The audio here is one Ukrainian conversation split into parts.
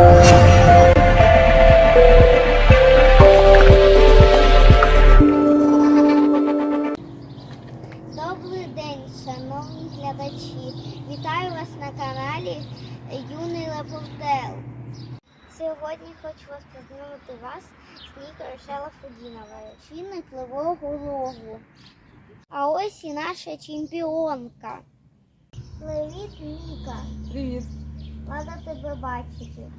Добрий день, шановні глядачі. Вітаю вас на каналі Юний Лепортел. Сьогодні хочу вас познайомити вас з Нікою Шелафудіновою, чинник Кливого рогу. А ось і наша чемпіонка. Привіт, Ніка. Привіт. Рада тебе бачити.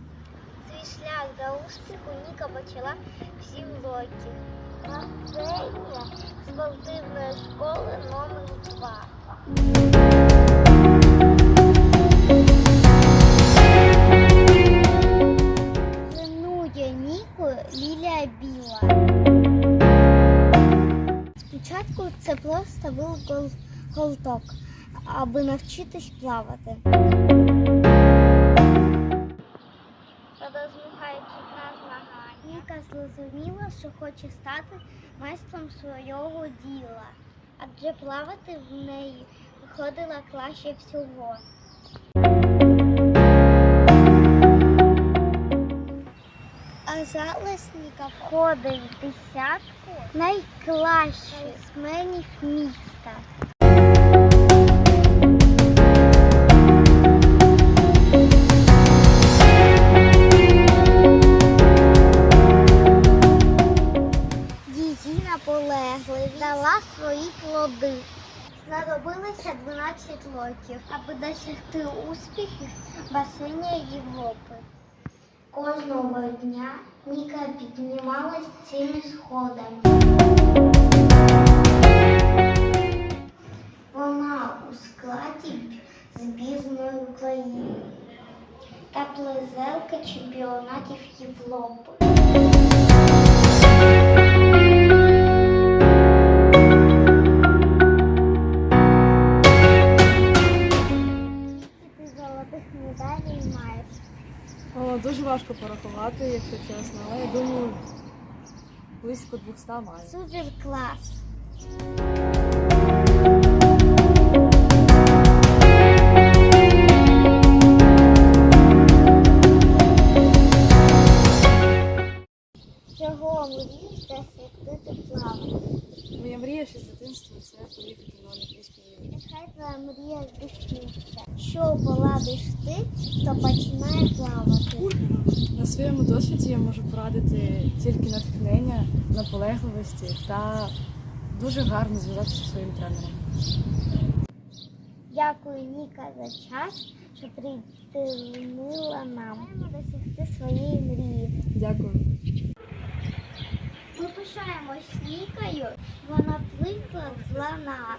До успіху Ніка почала в 7 років. Навчання спортивної школи номер 2. Тренує Ніку Лілія Біла. Спочатку це просто був гол- голток, аби навчитись плавати. Хоче стати майстром свого діла, адже плавати в неї виходила краще всього. А залесніка входить в десятку найкращих сменів міста. Свої. Знадобилося 12 років, аби досягти успіхів в Європи. Кожного дня Ніка піднімалась цими сходами. Вона у складі збірної України та плезелка чемпіонатів Європи. Медалей маєш. О, дуже важко порахувати, якщо чесно, але я думаю, близько 200 маю. Супер клас. Чого мрієш досягти плавати? Моя мрія ще з дитинства це поїхати на Олімпійські ігри. Нехай твоя мрія здійсниться. Що поладиш ти, хто починає плавати? На своєму досвіді я можу порадити тільки натхнення, наполегливості та дуже гарно зв'язатися зі своїм тренером. Дякую, Ніка, за час, що приділила нам. Досягти своєї мрії. Дякую. Ми пишаємось Нікою, gonna play for Flana.